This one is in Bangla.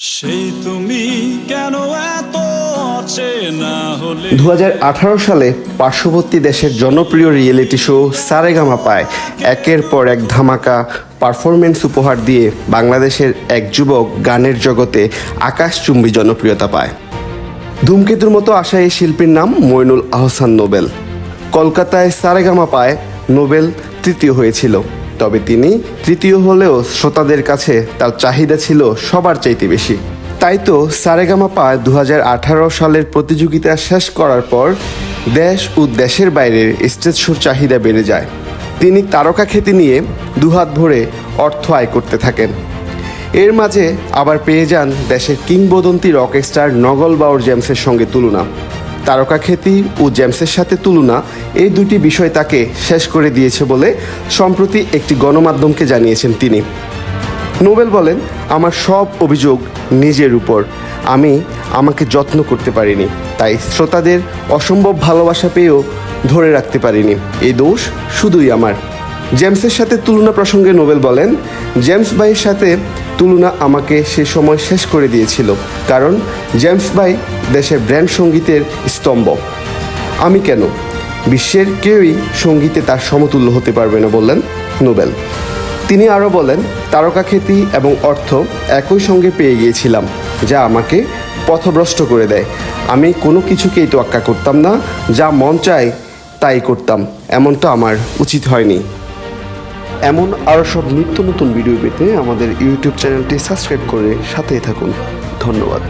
সেই তুমি কেন এত দু সালে পার্শ্ববর্তী দেশের জনপ্রিয় রিয়েলিটি শো সারেগামা পায়। একের পর এক ধামাকা পারফরমেন্স উপহার দিয়ে বাংলাদেশের এক যুবক গানের জগতে আকাশচুম্বী জনপ্রিয়তা পায়। ধূমকেতুর মতো আসা এই শিল্পীর নাম মইনুল আহসান নোবেল। কলকাতায় সারেগামা পায় নোবেল, তৃতীয় হয়েছিল। তবে তিনি তৃতীয় হলেও শ্রোতাদের কাছে তার চাহিদা ছিল সবার চাইতে বেশি। তাই তো সারেগামা পায় দু সালের প্রতিযোগিতা শেষ করার পর দেশ ও দেশের বাইরের স্টেজ শোর চাহিদা বেড়ে যায়। তিনি তারকা খ্যাতি নিয়ে দুহাত ভরে অর্থ আয় করতে থাকেন। এর মাঝে আবার পেয়ে যান দেশের কিংবদন্তি রকস্টার নগল বাউর জেমসের সঙ্গে তুলনা। তারকা খ্যাতি ও জেমসের সাথে তুলনা, এই দুটি বিষয় তাকে শেষ করে দিয়েছে বলে সম্প্রতি একটি গণমাধ্যমকে জানিয়েছেন তিনি। নোবেল বলেন, আমার সব অভিযোগ নিজের উপর। আমি আমাকে যত্ন করতে পারিনি, তাই শ্রোতাদের অসম্ভব ভালোবাসা পেয়েও ধরে রাখতে পারিনি। এই দোষ শুধুই আমার। জেমসের সাথে তুলনা প্রসঙ্গে নোবেল বলেন, জেমস ভাইয়ের সাথে তুলনা আমাকে সে সময় শেষ করে দিয়েছিল, কারণ জেমস ভাই দেশের ব্র্যান্ড সঙ্গীতের স্তম্ভ। আমি কেন? বিশ্বের কেউই সঙ্গীতে তার সমতুল্য হতে পারবে না বললেন নোবেল। তিনি আরও বলেন, তারকা খ্যাতি এবং অর্থ একই সঙ্গে পেয়ে গিয়েছিলাম, যা আমাকে পথভ্রষ্ট করে দেয়। আমি কোনো কিছুকেই তোয়াক্কা করতাম না, যা মন চায় তাই করতাম, এমনটা আমার উচিত হয়নি। এমন আরও সব নিত্য নতুন ভিডিও পেতে আমাদের ইউটিউব চ্যানেলটি সাবস্ক্রাইব করে সাথেই থাকুন। ধন্যবাদ।